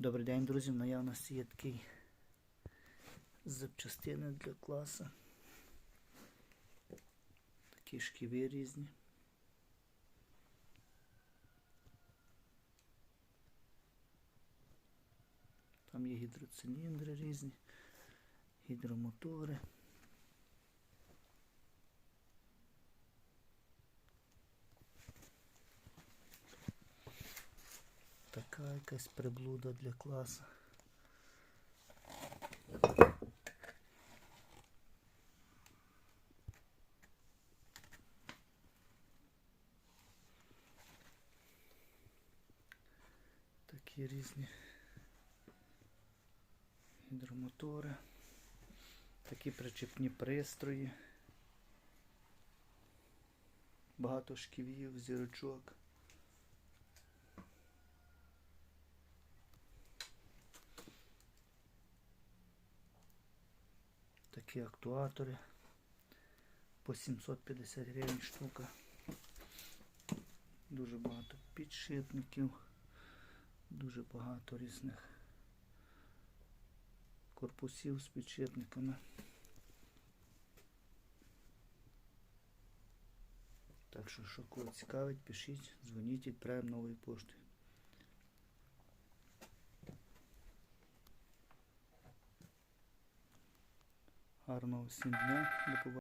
Добрий день, друзі. В наявності є такий запчастини для класа. Такі шківи різні. Там є гідроциліндри різні, гідромотори. Така якась приблуда для класу. Такі різні гідромотори, такі причепні пристрої, багато шківів, зірочок. Такі актуатори по 750 гривень штука. Дуже багато підшипників, дуже багато різних корпусів з підшипниками. Так що, що кого цікавить, пишіть, дзвоніть, відправимо новою поштою. Гарного всім дня, до побачення.